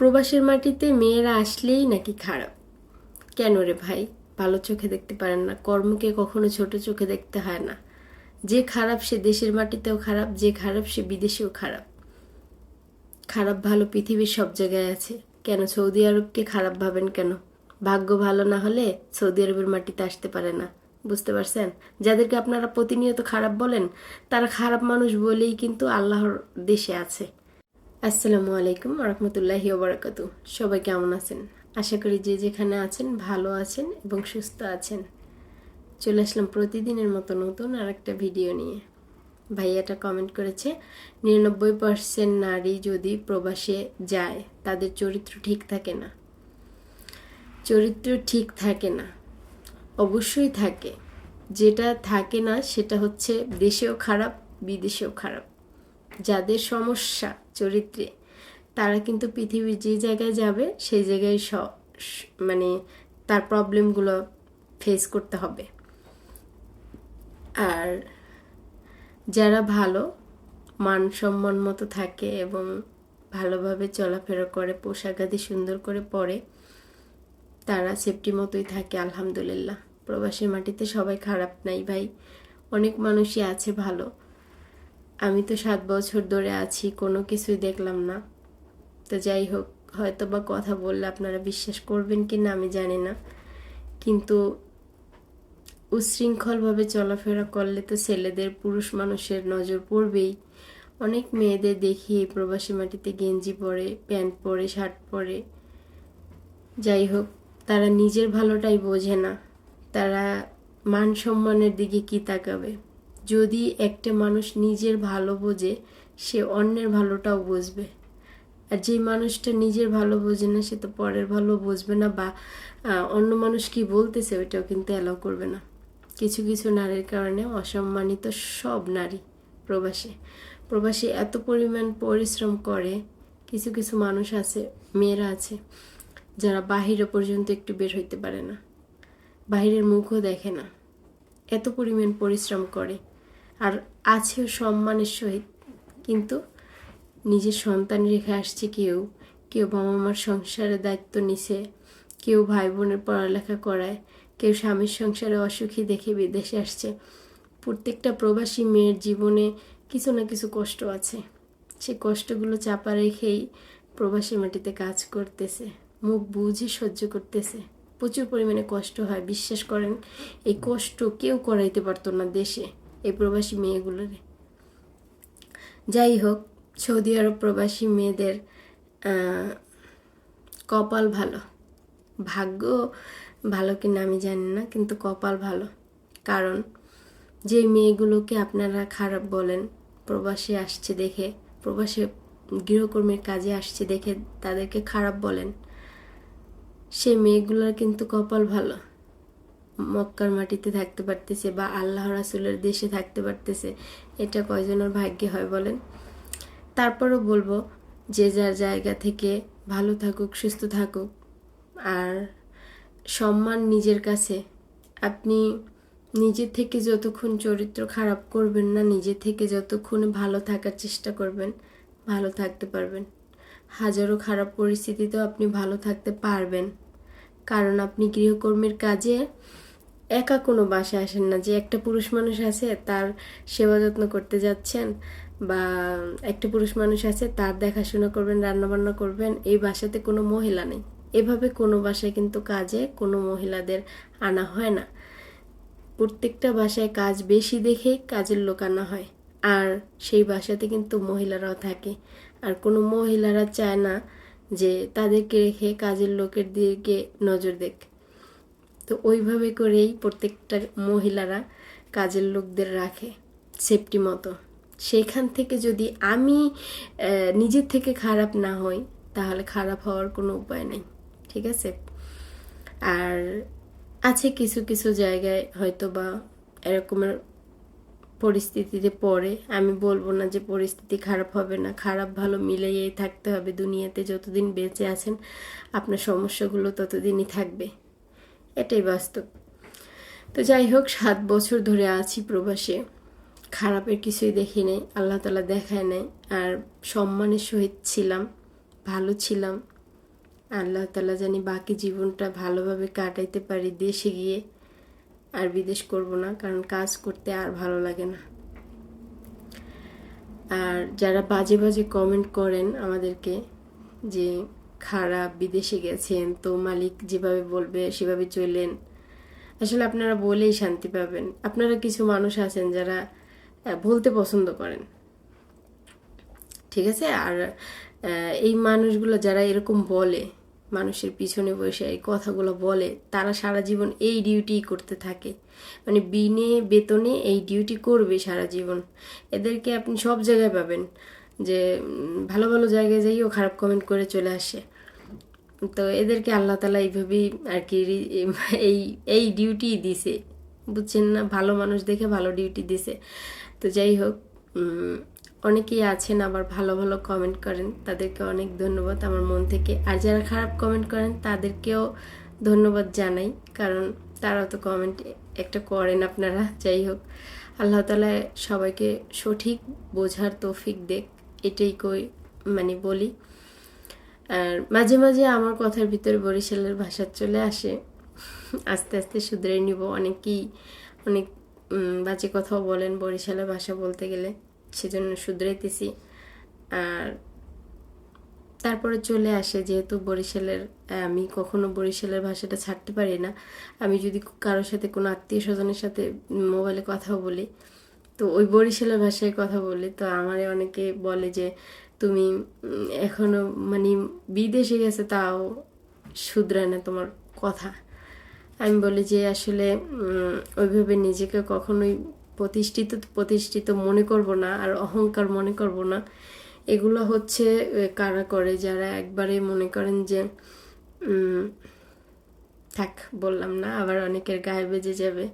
প্রবাসের মাটিতে মেয়েরা আসলেই নাকি খারাপ? কেন রে ভাই? ভালো চোখে দেখতে পারেন না। কর্মকে কখনো ছোট চোখে দেখতে হয় না। যে খারাপ সে দেশের মাটিতেও খারাপ, যে খারাপ সে বিদেশেও খারাপ। খারাপ ভালো পৃথিবীর সব জায়গায় আছে। কেন সৌদি আরবকে খারাপ ভাবেন কেন? ভাগ্য ভালো না হলে সৌদি আরবের মাটিতে আসতে পারে না। বুঝতে পারছেন? যাদেরকে আপনারা প্রতিনিয়ত খারাপ বলেন, তারা খারাপ মানুষ বলেই কিন্তু আল্লাহর দেশে আছে। আসসালামু আলাইকুম রহমতুল্লাহি ওবরাকাত সবাই কেমন আছেন? আশা করি যে যেখানে আছেন ভালো আছেন এবং সুস্থ আছেন। চলে আসলাম প্রতিদিনের মতো নতুন আর একটা ভিডিও নিয়ে। ভাইয়াটা কমেন্ট করেছে, নিরানব্বই পার্সেন্ট নারী যদি প্রবাসে যায়, তাদের চরিত্র ঠিক থাকে না। চরিত্র ঠিক থাকে না। অবশ্যই থাকে। যেটা থাকে না, সেটা হচ্ছে দেশেও খারাপ, বিদেশেও খারাপ। যাদের সমস্যা চরিত্রে। তারা কিন্তু পৃথিবীর যে জায়গায় যাবে, সেই জায়গায় স মানে তার প্রবলেমগুলো ফেস করতে হবে। আর যারা ভালো মান সম্মান মতো থাকে এবং ভালোভাবে চলাফেরা করে, পোশাক আদি সুন্দর করে পরে, তারা সেফটি মতোই থাকে, আলহামদুলিল্লাহ। প্রবাসী মাটিতে সবাই খারাপ নাই ভাই। অনেক মানুষই আছে ভালো। আমি তো সাত বছর ধরে আছি, কোনো কিছুই দেখলাম না। তো যাই হোক হয়তো বা কথা বললে আপনারা বিশ্বাস করবেন কি না আমি জানি না। কিন্তু উচ্ছৃঙ্খলভাবে চলাফেরা করলে তো ছেলেদের, পুরুষ মানুষের নজর পড়বেই। অনেক মেয়েদের দেখি এই প্রবাসী মাটিতে গেঞ্জি পরে, প্যান্ট পরে, শার্ট পরে। যাই হোক, তারা নিজের ভালোটাই বোঝে না। তারা মান সম্মানের দিকে কি তাকাবে? যদি একটা মানুষ নিজের ভালো বোঝে, সে অন্যের ভালোটাও বুঝবে। আর যে মানুষটা নিজের ভালো বোঝে না, সে তো পরের ভালো বুঝবে না বা অন্য মানুষ কি বলতেছে, ওইটাও কিন্তু অ্যালাউ করবে না। কিছু কিছু নারীর কারণে অসম্মানিত সব নারী প্রবাসী। প্রবাসী এত পরিমাণ পরিশ্রম করে, কিছু কিছু মানুষ আছে, মেয়েরা আছে, যারা বাহিরে পর্যন্ত একটু বের হইতে পারে না, বাহিরের মুখও দেখে না। এত পরিমাণ পরিশ্রম করে আর আছেও সম্মানের সহিত। কিন্তু নিজের সন্তান রেখে আসছে কেউ। কেউ বাবা মার সংসারের দায়িত্ব নিছে, কেউ ভাই বোনের পড়ালেখা করায়, কেউ স্বামীর সংসারে অসুখী দেখে বিদেশে আসছে। প্রত্যেকটা প্রবাসী মেয়ের জীবনে কিছু না কিছু কষ্ট আছে। সে কষ্টগুলো চাপা রেখেই প্রবাসী মাটিতে কাজ করতেছে। মুখ বুঝে সহ্য করতেছে। প্রচুর পরিমাণে কষ্ট হয়। বিশ্বাস করেন, এই কষ্ট কেউ করাইতে পারতো না দেশে। এই প্রবাসী মেয়েগুলোরে। যাই হোক সৌদি আরব প্রবাসী মেয়েদের কপাল ভালো। ভাগ্য ভালো কিনা আমি জানি না, কিন্তু কপাল ভালো। কারণ যে মেয়েগুলোকে আপনারা খারাপ বলেন, প্রবাসে আসছে দেখে, প্রবাসে গৃহকর্মীর কাজে আসছে দেখে তাদেরকে খারাপ বলেন, সে মেয়েগুলোর কিন্তু কপাল ভালো। মক্কার মাটিতে থাকতে পারতেছে বা আল্লাহ রাসুলের দেশে থাকতে পারতেছে, এটা কয়জনের ভাগ্যে হয় বলেন? তারপরও বলব, যে যার জায়গা থেকে ভালো থাকুক, সুস্থ থাকুক, আর সম্মান নিজের কাছে। আপনি নিজের থেকে যতক্ষণ চরিত্র খারাপ করবেন না নিজের থেকে যতক্ষণ ভালো থাকার চেষ্টা করবেন, ভালো থাকতে পারবেন। হাজারো খারাপ পরিস্থিতিতেও আপনি ভালো থাকতে পারবেন। কারণ আপনি গৃহকর্মীর কাজে একা কোনো বাসায় আসেন না। যে একটা পুরুষ মানুষ আছে, তার সেবা যত্ন করতে যাচ্ছেন বা একটা পুরুষ মানুষ আছে, তার দেখাশোনা করবেন, রান্নাবান্না করবেন, এই বাসাতে কোনো মহিলা নেই। এভাবে কোনো বাসায় কিন্তু কাজে কোনো মহিলাদের আনা হয় না। প্রত্যেকটা বাসায় কাজ বেশি দেখে কাজের লোক আনা হয়। আর সেই বাসাতে কিন্তু মহিলারাও থাকে। আর কোনো মহিলারা চায় না যে তাদেরকে রেখে কাজের লোকের দিকে নজর দেখ। তো ওইভাবে করেই প্রত্যেকটা মহিলারা কাজের লোকদের রাখে সেফটি মতো। সেখান থেকে যদি আমি নিজের থেকে খারাপ না হই, তাহলে খারাপ হওয়ার কোনো উপায় নেই, ঠিক আছে? আর আছে কিছু কিছু জায়গায় হয়তো বা এরকমের পরিস্থিতিতে পড়ে, আমি বলব না যে পরিস্থিতি খারাপ হবে না, খারাপ ভালো মিলেই থাকতে হবে। দুনিয়াতে যতদিন বেঁচে আছেন, আপনার সমস্যাগুলো ততদিনই থাকবে। এটাই বাস্তব। তো যাই হোক, সাত বছর ধরে আছি প্রবাসে। খারাপের কিছুই দেখি নেই, আল্লাহ তালা দেখায় নেই। আর সম্মানের সহিত ছিলাম, ভালো ছিলাম। আল্লাহ তালা জানি বাকি জীবনটা ভালোভাবে কাটাইতে পারি দেশে গিয়ে। আর বিদেশ করব না, কারণ কাজ করতে আর ভালো লাগে না। আর যারা বাজে বাজে কমেন্ট করেন আমাদেরকে যে খারাপ, বিদেশে গেছেন, তো মালিক যেভাবে বলবে সেভাবে চলেন আসলে আপনারা বলেই শান্তি পাবেন। আপনারা কিছু মানুষ আছেন যারা বলতে পছন্দ করেন। ঠিক আছে? আর এই মানুষগুলো যারা এরকম বলে, মানুষের পিছনে বসে এই কথাগুলো বলে, তারা সারা জীবন এই ডিউটি করতে থাকে। মানে বিনে বেতনে এই ডিউটি করবে সারা জীবন। এদেরকে আপনি সব জায়গায় পাবেন। যে ভালো ভালো জায়গায় যাইও, খারাপ কমেন্ট করে চলে আসে। তো এদেরকে আল্লাহ তালা এইভাবেই আর কি এই এই ডিউটি দিছে। বুঝছেন না? ভালো মানুষ দেখে ভালো ডিউটি দিছে। তো যাই হোক অনেকেই আছেন, আবার ভালো ভালো কমেন্ট করেন। তাদেরকে অনেক ধন্যবাদ আমার মন থেকে। আর যারা খারাপ কমেন্ট করেন, তাদেরকেও ধন্যবাদ জানাই। কারণ তারাও তো কমেন্ট একটা করেন আপনারা। যাই হোক, আল্লাহ তালা সবাইকে সঠিক বোঝার তৌফিক দেখ। এটাই কই মানে বলি। আর মাঝে মাঝে আমার কথার ভিতরে বরিশালের ভাষা চলে আসে। আস্তে আস্তে শুধরে নিব। অনেকেই অনেক বাজে কথাও বলেন বরিশালের ভাষা বলতে গেলে। সেজন্য শুধরাইতেছি। আর তারপরে চলে আসে যেহেতু বরিশালের, আমি কখনো বরিশালের ভাষাটা ছাড়তে পারি না। আমি যদি কারোর সাথে কোনো আত্মীয় স্বজনের সাথে মোবাইলে কথাও বলি তো ওই বরিশালের ভাষায় কথা বলি, তো আমারে অনেকে বলে যে, তুমি এখনও মানে বিদেশে গেছে, তাও শুধরায় না তোমার কথা। আমি বলি যে, আসলে ওইভাবে নিজেকে কখনোই প্রতিষ্ঠিত প্রতিষ্ঠিত মনে করব না, আর অহংকার মনে করব না। এগুলো হচ্ছে কারা করে? যারা একবারে মনে করেন যে থাক, বললাম না, আবার অনেকের গায়ে বেজে যাবে।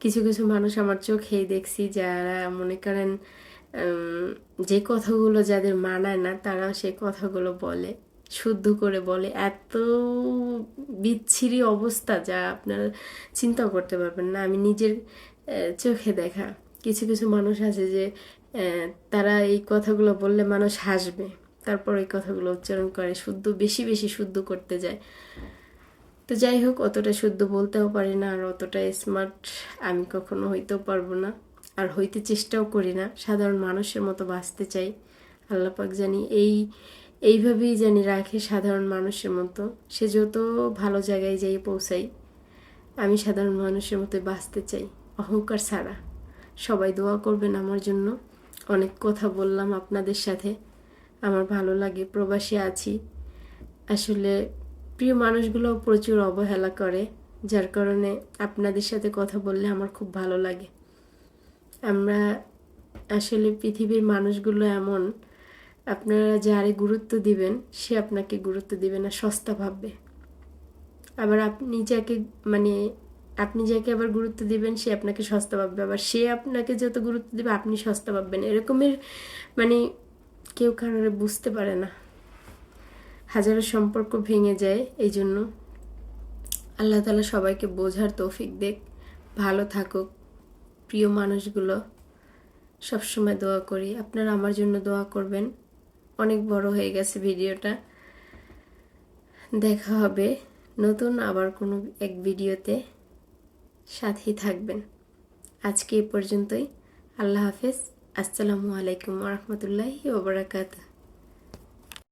কিছু কিছু মানুষ আমার চোখেই দেখছি যারা মনে করেন যে কথাগুলো যাদের মানায় না, তারাও সেই কথাগুলো বলে, শুদ্ধ করে বলে। এত বিচ্ছিরি অবস্থা যা আপনারা চিন্তা করতে পারবেন না। আমি নিজের চোখে দেখা। কিছু কিছু মানুষ আছে যে তারা এই কথাগুলো বললে মানুষ হাসবে। তারপর এই কথাগুলো উচ্চারণ করে, শুদ্ধ, বেশি বেশি শুদ্ধ করতে যায়। তো যাই হোক, অতটা শুদ্ধ বলতেও পারি না আর অতটা স্মার্ট আমি কখনো হইতেও পারব না। আর হইতে চেষ্টাও করি না। সাধারণ মানুষের মতো বাঁচতে চাই। আল্লাপাক জানি এই, এইভাবেই জানি রাখে সাধারণ মানুষের মতো। সে যত ভালো জায়গায় যাই পৌঁছাই, আমি সাধারণ মানুষের মতো বাঁচতে চাই। অহংকার ছাড়া। সবাই দোয়া করবেন আমার জন্য। অনেক কথা বললাম আপনাদের সাথে। আমার ভালো লাগে, প্রবাসী আছি। আসলে প্রিয় মানুষগুলো প্রচুর অবহেলা করে, যার কারণে আপনাদের সাথে কথা বললে আমার খুব ভালো লাগে। আমরা আসলে পৃথিবীর মানুষগুলো এমন, আপনারা যারে গুরুত্ব দিবেন, সে আপনাকে গুরুত্ব দিবে না, সস্তা ভাববে। আবার আপনি যাকে মানে আপনি যাকে আবার গুরুত্ব দিবেন, সে আপনাকে সস্তা ভাববে। আবার সে আপনাকে যত গুরুত্ব দেবে, আপনি সস্তা ভাববেন। এরকমের মানে কেউ কারোর বুঝতে পারে না। হাজারো সম্পর্ক ভেঙে যায় এই জন্য আল্লাহ তালা সবাইকে বোঝার তৌফিক দেখ। ভালো থাকুক। প্রিয় মানুষগুলো, সবসময় দোয়া করি। আপনারা আমার জন্য দোয়া করবেন। অনেক বড় হয়ে গেছে ভিডিওটা। দেখা হবে নতুন আবার কোনো এক ভিডিওতে। সাথেই থাকবেন। আজকে এ পর্যন্তই। আল্লাহ হাফেজ। আসসালামু আলাইকুম রহমতুল্লাহি ওবরাকাতুহ